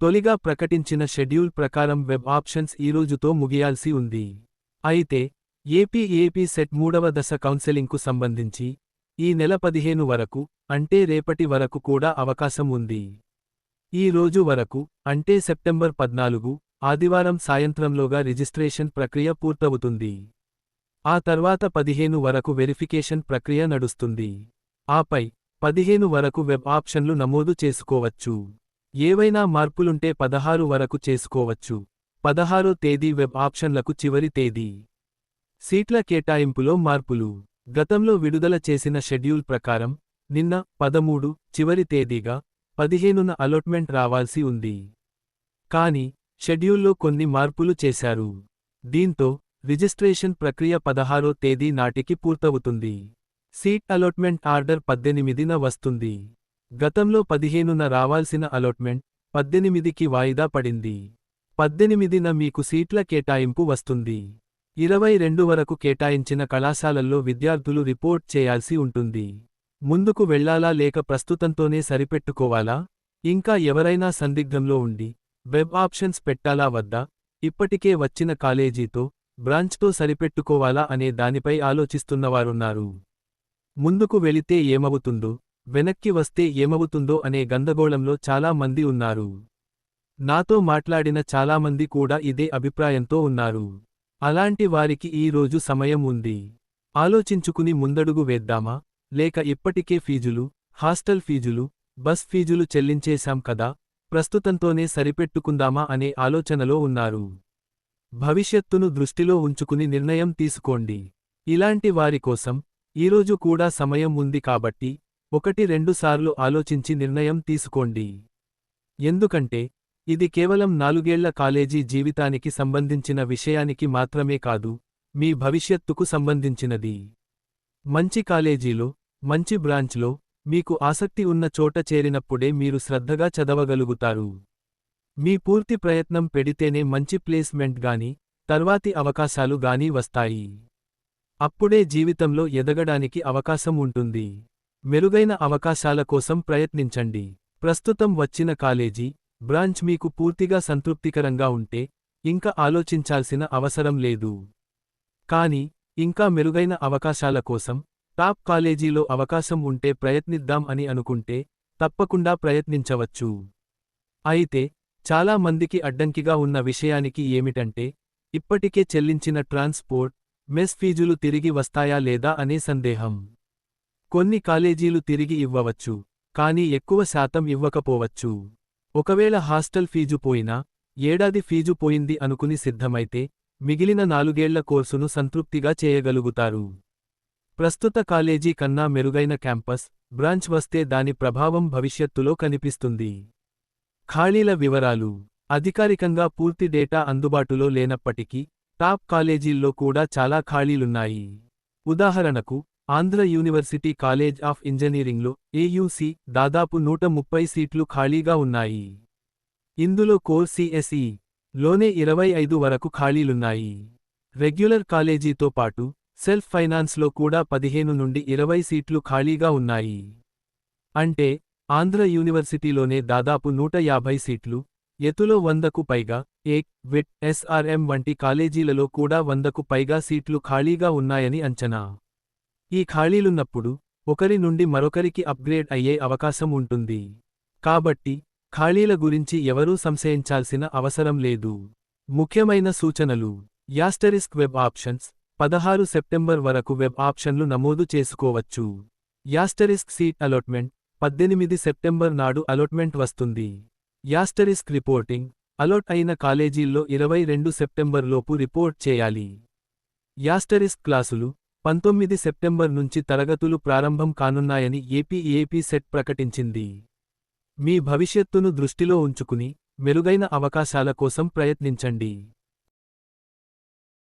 తొలిగా ప్రకటించిన షెడ్యూల్ ప్రకారం వెబ్ ఆప్షన్స్ ఈ రోజుతో ముగియాల్సి ఉంది. అయితే ఏపీ ఏపీ సెట్ మూడవ దశ కౌన్సెలింగ్కు సంబంధించి ఈ నెల పదిహేను వరకు అంటే రేపటి వరకు కూడా అవకాశం ఉంది. ఈ రోజు వరకు అంటే సెప్టెంబర్ పద్నాలుగు ఆదివారం సాయంత్రంలోగా రిజిస్ట్రేషన్ ప్రక్రియ పూర్తవుతుంది. ఆ తర్వాత పదిహేను వరకు వెరిఫికేషన్ ప్రక్రియ నడుస్తుంది. ఆపై పదిహేను వరకు వెబ్ ఆప్షన్లు నమోదు చేసుకోవచ్చు. ఏవైనా మార్పులుంటే పదహారు వరకు చేసుకోవచ్చు. పదహారో తేదీ వెబ్ ఆప్షన్లకు చివరి తేదీ. సీట్ల కేటాయింపులో మార్పులు. గతంలో విడుదల చేసిన షెడ్యూల్ ప్రకారం నిన్న పదమూడు చివరి తేదీగా పదిహేనున అలోట్మెంట్ రావాల్సి ఉంది. కాని షెడ్యూల్లో కొన్ని మార్పులు చేశారు. దీంతో రిజిస్ట్రేషన్ ప్రక్రియ పదహారో తేదీ నాటికి పూర్తవుతుంది. సీట్ అలోట్మెంట్ ఆర్డర్ పద్దెనిమిదిన వస్తుంది. గతంలో పదిహేనున రావాల్సిన అలాట్మెంట్ పద్దెనిమిదికి వాయిదా పడింది. పద్దెనిమిదిన మీకు సీట్ల కేటాయింపు వస్తుంది. ఇరవై రెండు వరకు కేటాయించిన కళాశాలల్లో విద్యార్థులు రిపోర్ట్ చేయాల్సి ఉంటుంది. ముందుకు వెళ్ళాలా లేక ప్రస్తుతంతోనే సరిపెట్టుకోవాలా? ఇంకా ఎవరైనా సందిగ్ధంలో ఉండి వెబ్ ఆప్షన్స్ పెట్టాలా వద్దా? ఇప్పటికే వచ్చిన కాలేజీతో బ్రాంచ్తో సరిపెట్టుకోవాలా అనే దానిపై ఆలోచిస్తున్నవారున్నారు. ముందుకు వెళితే ఏమవుతుందో వెనక్కి వస్తే ఏమవుతుందో అనే గందగోళంలో చాలా మంది ఉన్నారు. నాతో మాట్లాడిన చాలామంది కూడా ఇదే అభిప్రాయంతో ఉన్నారు. అలాంటి వారికి ఈ రోజు సమయం ఉంది. ఆలోచించుకుని ముందడుగు వేద్దామా? లేక ఇప్పటికే ఫీజులు హాస్టల్ ఫీజులు బస్ ఫీజులు చెల్లించేశాం కదా? ప్రస్తుతంతోనే సరిపెట్టుకుందామా అనే ఆలోచనలో ఉన్నారు. భవిష్యత్తును దృష్టిలో ఉంచుకుని నిర్ణయం తీసుకోండి. ఇలాంటి వారి కోసం ఈరోజు కూడా సమయం ఉంది కాబట్టి ఒకటి రెండుసార్లు ఆలోచించి నిర్ణయం తీసుకోండి. ఎందుకంటే ఇది కేవలం నాలుగేళ్ళ కాలేజీ జీవితానికి సంబంధించిన విషయానికి మాత్రమే కాదు మీ భవిష్యత్తుకు సంబంధించినది. మంచి కాలేజీలో మంచి బ్రాంచ్లో మీకు ఆసక్తి ఉన్న చోట చేరినప్పుడే మీరు శ్రద్ధగా చదవగలుగుతారు. మీ పూర్తి ప్రయత్నం పెడితేనే మంచి ప్లేస్మెంట్ గాని తర్వాతి అవకాశాలు గాని వస్తాయి. అప్పుడే జీవితంలో ఎదగడానికి అవకాశం ఉంటుంది. మెరుగైన అవకాశాల కోసం ప్రయత్నించండి. ప్రస్తుతం వచ్చిన కాలేజీ బ్రాంచ్ మీకు పూర్తిగా సంతృప్తికరంగా ఉంటే ఇంకా ఆలోచించాల్సిన అవసరం లేదు. కానీ ఇంకా మెరుగైన అవకాశాల కోసం టాప్ కాలేజీలో అవకాశం ఉంటే ప్రయత్నిద్దాం అని అనుకుంటే తప్పకుండా ప్రయత్నించవచ్చు. అయితే చాలా మందికి అడ్డంకిగా ఉన్న విషయానికి ఏమిటంటే ఇప్పటికే చెల్లించిన ట్రాన్స్పోర్ట్ మెస్ ఫీజులు తిరిగి వస్తాయా లేదా అనే సందేహం. కొన్ని కాలేజీలు తిరిగి ఇవ్వవచ్చు కానీ ఎక్కువ శాతం ఇవ్వకపోవచ్చు. ఒకవేళ హాస్టల్ ఫీజు పోయినా ఏడాది ఫీజు పోయింది అనుకుని సిద్ధమైతే మిగిలిన నాలుగేళ్ళ కోర్సును సంతృప్తిగా చేయగలుగుతారు. ప్రస్తుత కాలేజీ కన్నా మెరుగైన క్యాంపస్ బ్రాంచ్ వస్తే దాని ప్రభావం భవిష్యత్తులో కనిపిస్తుంది. ఖాళీల వివరాలు. అధికారికంగా పూర్తి డేటా అందుబాటులో లేనప్పటికీ టాప్ కాలేజీల్లో కూడా చాలా ఖాళీలున్నాయి. ఉదాహరణకు ఆంధ్ర యూనివర్సిటీ కాలేజ్ ఆఫ్ ఇంజనీరింగ్లో ఏయూసీ దాదాపు నూట ముప్పై సీట్లు ఖాళీగా ఉన్నాయి. ఇందులో కోర్ సిఎస్ఈ లోనే ఇరవై ఐదు వరకు ఖాళీలున్నాయి. రెగ్యులర్ కాలేజీతో పాటు సెల్ఫ్ ఫైనాన్స్లో కూడా పదిహేను నుండి ఇరవై సీట్లు ఖాళీగా ఉన్నాయి. అంటే ఆంధ్ర యూనివర్సిటీలోనే దాదాపు నూట యాభై సీట్లు ఎతులో వందకు పైగా ఏక్ విట్ ఎస్ఆర్ఎం వంటి కాలేజీలలో కూడా వందకు పైగా సీట్లు ఖాళీగా ఉన్నాయని అంచనా. ఈ ఖాళీలున్నప్పుడు ఒకరి నుండి మరొకరికి అప్గ్రేడ్ అయ్యే అవకాశం ఉంటుంది. కాబట్టి ఖాళీల గురించి ఎవరూ సంశయించాల్సిన అవసరం లేదు. ముఖ్యమైన సూచనలు. యాస్టరిస్క్ వెబ్ ఆప్షన్స్ పదహారు సెప్టెంబర్ వరకు వెబ్ ఆప్షన్లు నమోదు చేసుకోవచ్చు. యాస్టరిస్క్ సీట్ అలాట్మెంట్ పద్దెనిమిది సెప్టెంబర్ నాడు అలాట్మెంట్ వస్తుంది. యాస్టరిస్క్ రిపోర్టింగ్ అలాట్ అయిన కాలేజీల్లో ఇరవై రెండు సెప్టెంబర్ లోపు రిపోర్ట్ చేయాలి. యాస్టరిస్క్ క్లాసులు పంతొమ్మిది సెప్టెంబర్ నుంచి తరగతులు ప్రారంభం కానున్నాయని ఏపీఏపీ సెట్ ప్రకటించింది. మీ భవిష్యత్తును దృష్టిలో ఉంచుకుని మెరుగైన అవకాశాల కోసం ప్రయత్నించండి.